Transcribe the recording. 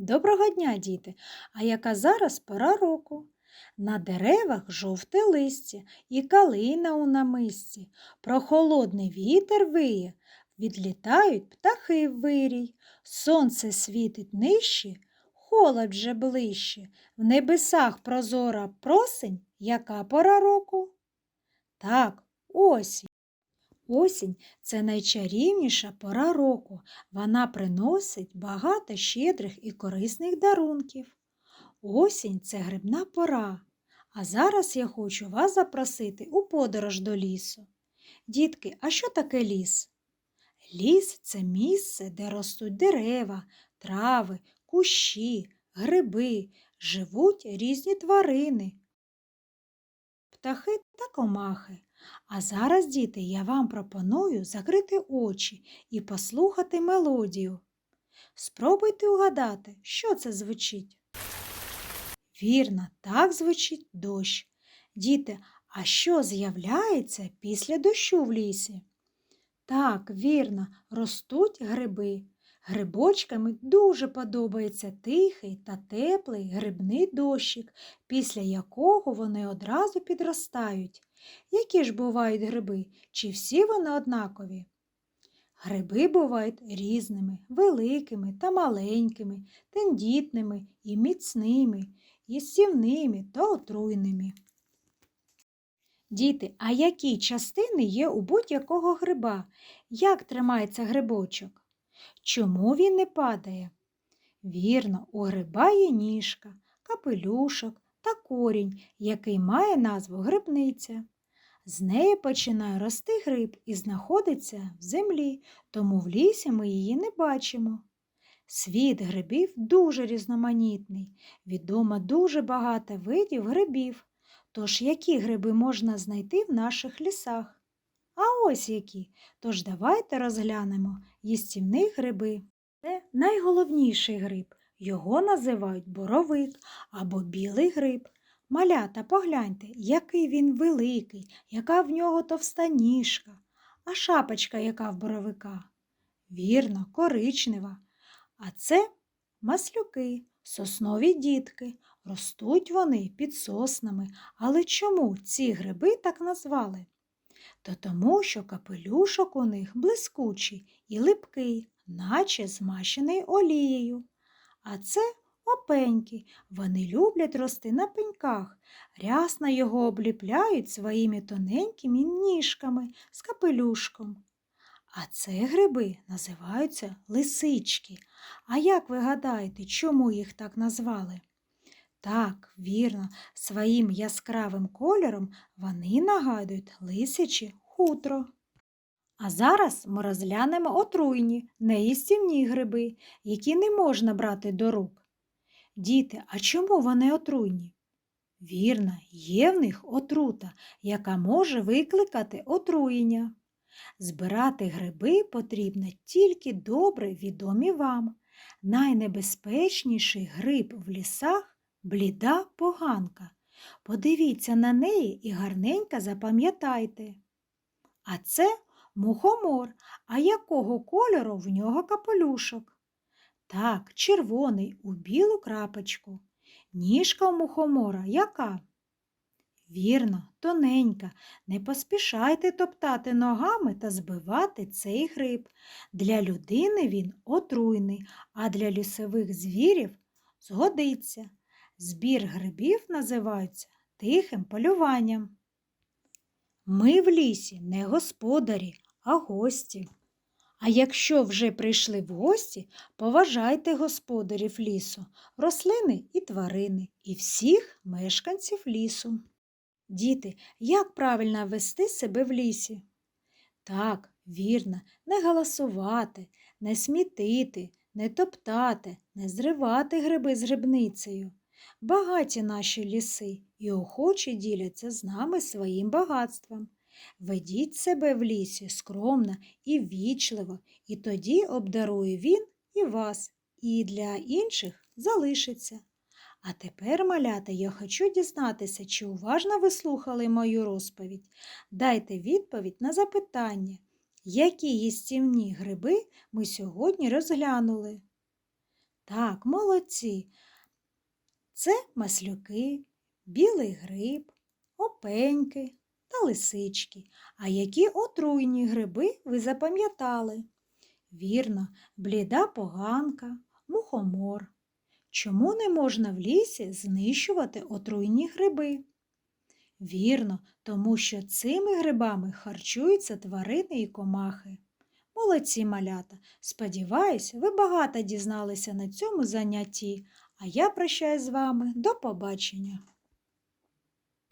Доброго дня, діти! А яка зараз пора року? На деревах жовте листя і калина у намисті. Прохолодний вітер виє, відлітають птахи в вирій. Сонце світить нижче, холод вже ближче. В небесах прозора просень, яка пора року? Так, осінь. Осінь це найчарівніша пора року. Вона приносить багато щедрих і корисних дарунків. Осінь це грибна пора. А зараз я хочу вас запросити у подорож до лісу. Дітки, а що таке ліс? Ліс це місце, де ростуть дерева, трави, кущі, гриби, живуть різні тварини, птахи та комахи. А зараз, діти, я вам пропоную закрити очі і послухати мелодію. Спробуйте угадати, що це звучить. Вірно, так звучить дощ. Діти, а що з'являється після дощу в лісі? Так, вірно, ростуть гриби. Грибочками дуже подобається тихий та теплий грибний дощик, після якого вони одразу підростають. Які ж бувають гриби? Чи всі вони однакові? Гриби бувають різними, великими та маленькими, тендітними і міцними, їстівними та отруйними. Діти, а які частини є у будь-якого гриба? Як тримається грибочок? Чому він не падає? Вірно, у гриба є ніжка, капелюшок та корінь, який має назву грибниця. З неї починає рости гриб і знаходиться в землі, тому в лісі ми її не бачимо. Світ грибів дуже різноманітний, відомо дуже багато видів грибів. Тож які гриби можна знайти в наших лісах? А ось які. Тож давайте розглянемо їстівні гриби. Це найголовніший гриб. Його називають боровик або білий гриб. Малята, погляньте, який він великий, яка в нього товста ніжка, а шапочка яка в боровика. Вірно, коричнева. А це маслюки, соснові дітки. Ростуть вони під соснами. Але чому ці гриби так назвали? То тому, що капелюшок у них блискучий і липкий, наче змащений олією. А це опеньки. Вони люблять рости на пеньках, рясно його обліпляють своїми тоненькими ніжками з капелюшком. А це гриби називаються лисички. А як ви гадаєте, чому їх так назвали? Так, вірно, своїм яскравим кольором вони нагадують лисяче хутро. А зараз ми розглянемо отруйні, неїстівні гриби, які не можна брати до рук. Діти, а чому вони отруйні? Вірно, є в них отрута, яка може викликати отруєння. Збирати гриби потрібно тільки добре відомі вам. Найнебезпечніший гриб в лісах бліда поганка. Подивіться на неї і гарненько запам'ятайте. А це мухомор, а якого кольору в нього капелюшок? Так, червоний у білу крапочку. Ніжка у мухомора яка? Вірно, тоненька. Не поспішайте топтати ногами та збивати цей гриб. Для людини він отруйний, а для лісових звірів згодиться. Збір грибів називається тихим полюванням. Ми в лісі не господарі, а гості. А якщо вже прийшли в гості, поважайте господарів лісу, рослини і тварини, і всіх мешканців лісу. Діти, як правильно вести себе в лісі? Так, вірно, не галасувати, не смітити, не топтати, не зривати гриби з грибницею. Багаті наші ліси і охочі діляться з нами своїм багатством. Ведіть себе в лісі скромно і ввічливо, і тоді обдарує він і вас, і для інших залишиться. А тепер, малята, я хочу дізнатися, чи уважно ви слухали мою розповідь. Дайте відповідь на запитання, які їстівні гриби ми сьогодні розглянули. Так, молодці. Це маслюки, білий гриб, опеньки та лисички. А які отруйні гриби ви запам'ятали? Вірно, бліда поганка, мухомор. Чому не можна в лісі знищувати отруйні гриби? Вірно, тому що цими грибами харчуються тварини і комахи. Молодці малята! Сподіваюсь, ви багато дізналися на цьому занятті, а я прощаюсь з вами до побачення.